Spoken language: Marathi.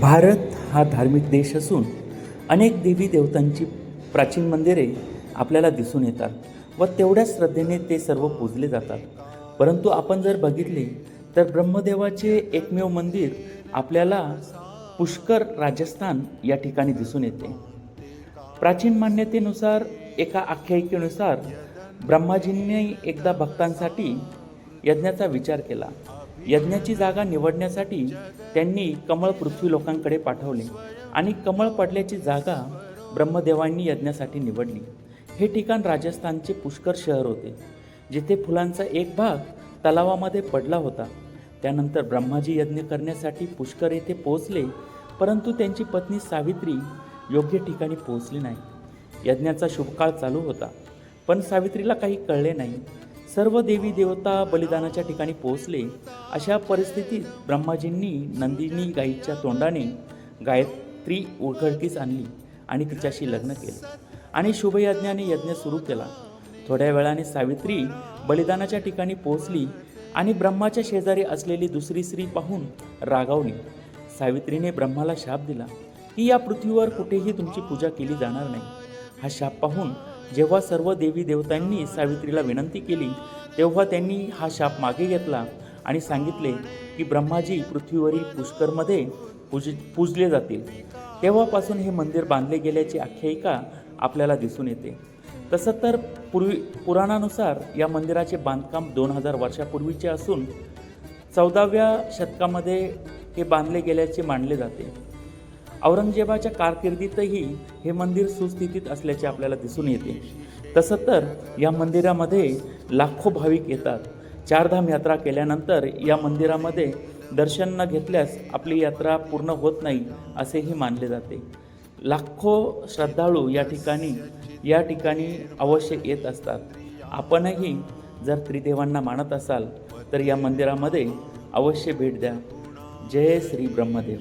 भारत हा धार्मिक देश असून अनेक देवी देवतांची प्राचीन मंदिरे आपल्याला दिसून येतात व तेवढ्याच श्रद्धेने ते सर्व पूजले जातात. परंतु आपण जर बघितले तर ब्रह्मदेवाचे एकमेव मंदिर आपल्याला पुष्कर राजस्थान या ठिकाणी दिसून येते. प्राचीन मान्यतेनुसार एका आख्यायिकेनुसार ब्रह्माजींनी एकदा भक्तांसाठी यज्ञाचा विचार केला. यज्ञाची जागा निवडण्यासाठी त्यांनी कमळ पृथ्वी लोकांकडे पाठवले आणि कमळ पडल्याची जागा ब्रह्मदेवांनी यज्ञासाठी निवडली. हे ठिकाण राजस्थानचे पुष्कर शहर होते जिथे फुलांचा एक भाग तलावामध्ये पडला होता. त्यानंतर ब्रह्माजी यज्ञ करण्यासाठी पुष्कर येथे पोहोचले परंतु त्यांची पत्नी सावित्री योग्य ठिकाणी पोहोचली नाही. यज्ञाचा शुभकाळ चालू होता पण सावित्रीला काही कळले नाही. सर्व देवी देवता बलिदानाच्या ठिकाणी पोहोचले. अशा परिस्थितीत ब्रह्माजींनी नंदिनी गायीच्या तोंडाने गायत्री उघडकीस आणली आणि तिच्याशी लग्न केले आणि शुभयज्ञाने यज्ञ सुरू केला. थोड्या वेळाने सावित्री बलिदानाच्या ठिकाणी पोहोचली आणि ब्रह्माच्या शेजारी असलेली दुसरी स्त्री पाहून रागावली सावित्रीने ब्रह्माला शाप दिला की या पृथ्वीवर कुठेही तुमची पूजा केली जाणार नाही. हा शाप पाहून जेव्हा सर्व देवी देवतांनी सावित्रीला विनंती केली तेव्हा त्यांनी हा शाप मागे घेतला आणि सांगितले की ब्रह्माजी पृथ्वीवरील पुष्करमध्ये पूज पूजले जातील. तेव्हापासून हे मंदिर बांधले गेल्याची आख्यायिका आपल्याला दिसून येते. तसं तर पूर्वी पुराणानुसार या मंदिराचे बांधकाम दोन हजार वर्षापूर्वीचे असून चौदाव्या शतकामध्ये हे बांधले गेल्याचे मानले जाते. औरंगजेबाच्या कारकिर्दीतही हे मंदिर सुस्थितीत असल्याचे आपल्याला दिसून येते. तसं तर या मंदिरामध्ये लाखो भाविक येतात. चारधाम यात्रा केल्यानंतर या मंदिरामध्ये दर्शन न घेतल्यास आपली यात्रा पूर्ण होत नाही असेही मानले जाते. लाखो श्रद्धाळू या ठिकाणी या ठिकाणी अवश्य येत असतात. आपणही जर त्रिदेवांना मानत असाल तर या मंदिरामध्ये अवश्य भेट द्या. जय श्री ब्रह्मदेव.